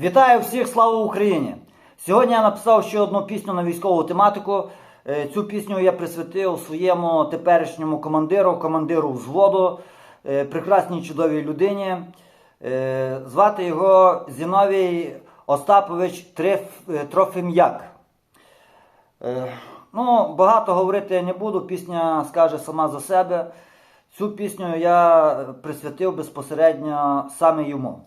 Вітаю всіх, слава Україні! Сьогодні я написав ще одну пісню на військову тематику. Е, Цю пісню я присвятив своєму теперішньому командиру, командиру взводу, е, прекрасній чудовій людині. Е, Звати його Зіновій Остапович. Е, Ну, багато говорити я не буду, пісня скаже сама за себе. Цю пісню я присвятив безпосередньо саме йому.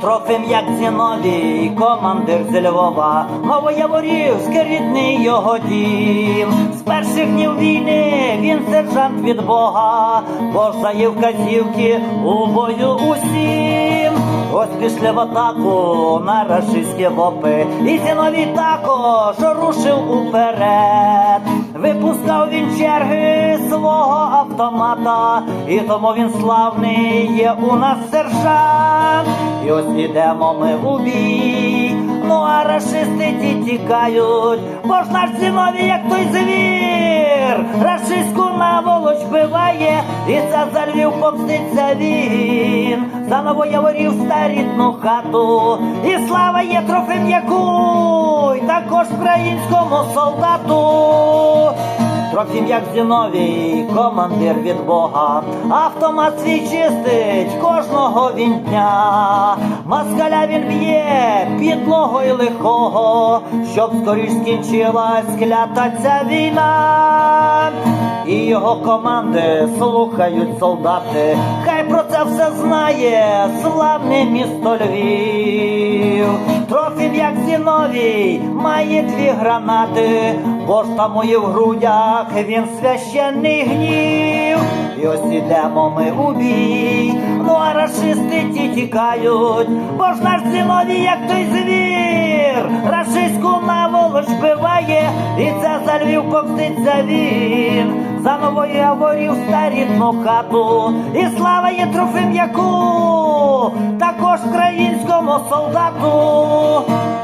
Трофим як Зіновій, командир з Львова, Новояворівський рідний його дім. З перших днів війни він сержант від Бога, Бог дає вказівки у бою усім. Ось пішли в атаку на рашистські вопи, і Зіновій також рушив уперед. Випускав він черги свого автомата, і тому він славний є у нас сержант. І ось ідемо ми у бій. Ну а рашисти ті тікають, бо ж наш Зіновій, як той звір, рашистську наволоч биває, і це за Львів помститься він. За новояворів старітну хату, і слава є трофим якуй, також українському солдату. Трофім як Зіновій, командир від Бога, автомат свій чистить кожного він дня. Москаля він б'є підлогою лихого, щоб скоріш скінчилась клята ця війна. І його команди слухають солдати, хай про це все знає славне місто Львів. Трофім як Зіновій має дві гранати, бо ж у в грудях він священний гнів. І ось ідемо ми у бій, ну а рашисти ті тікають, бо ж наш Зіновій, як той звір, рашистську наволоч биває, і це за Львів помститься він. За новою яворів старітну хату, і слава є трофим яку, також українському солдату.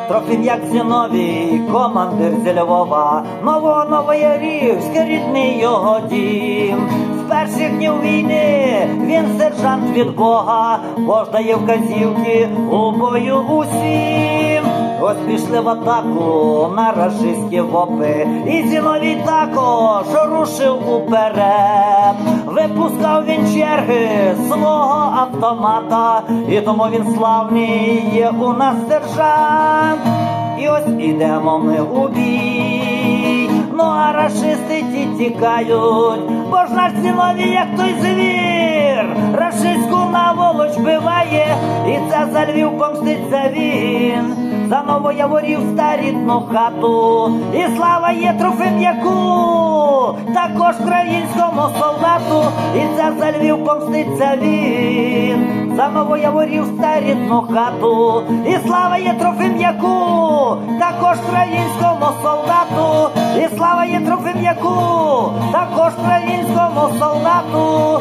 Трофим як Зіновій, командир зі Львова, нового Новоярівський рідний його дім. З перших днів війни він сержант від Бога, Бож дає вказівки у бою усім. Ось пішли в атаку на рашистські вопи, і Зіновій також рушив уперед. Випускав він черги свого автомата, і тому він славний є у нас сержант. І ось ідемо ми у бій. Ну а рашисти ті тікають, бо ж наш Зіновій, як той звір, рашистську наволоч биває, і це за Львів помститься він. За новояворів старітну хату, і слава є трофим яку, також українському солдату, і це за Львів помститься він. За новояворів старітну хату, і слава є трофим яку, також українському солдату, і слава є трофим яку, також українському солдату,